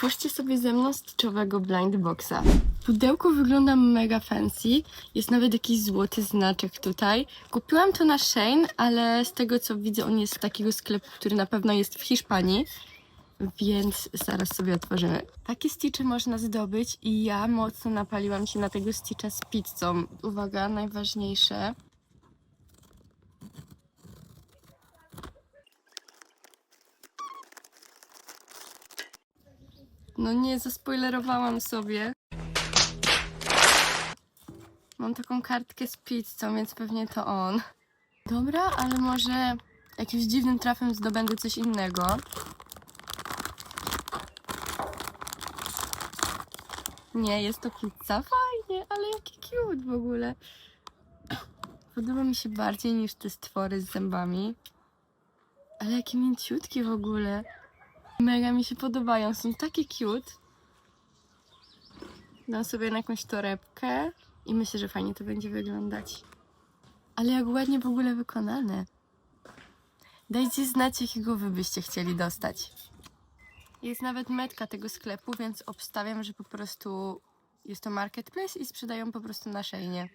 Otwórzcie sobie ze mną styczowego blind boxa. Pudełko wygląda mega fancy. Jest nawet jakiś złoty znaczek tutaj. Kupiłam to na Shane, ale z tego co widzę, on jest z takiego sklepu, który na pewno jest w Hiszpanii. Więc zaraz sobie otworzymy. Takie stitche można zdobyć i ja mocno napaliłam się na tego stitcha z pizzą. Uwaga, najważniejsze. No nie, zaspoilerowałam sobie. Mam taką kartkę z pizzą, więc pewnie to on. Dobra, ale może jakimś dziwnym trafem zdobędę coś innego. Nie, jest to pizza. Fajnie, ale jaki cute w ogóle. Podoba mi się bardziej niż te stwory z zębami. Ale jakie mięciutkie w ogóle. Mega mi się podobają, są takie cute. Dam sobie na jakąś torebkę i myślę, że fajnie to będzie wyglądać. Ale jak ładnie w ogóle wykonane. Dajcie znać, jakiego wy byście chcieli dostać. Jest nawet metka tego sklepu, więc obstawiam, że po prostu jest to marketplace i sprzedają po prostu na szejnie.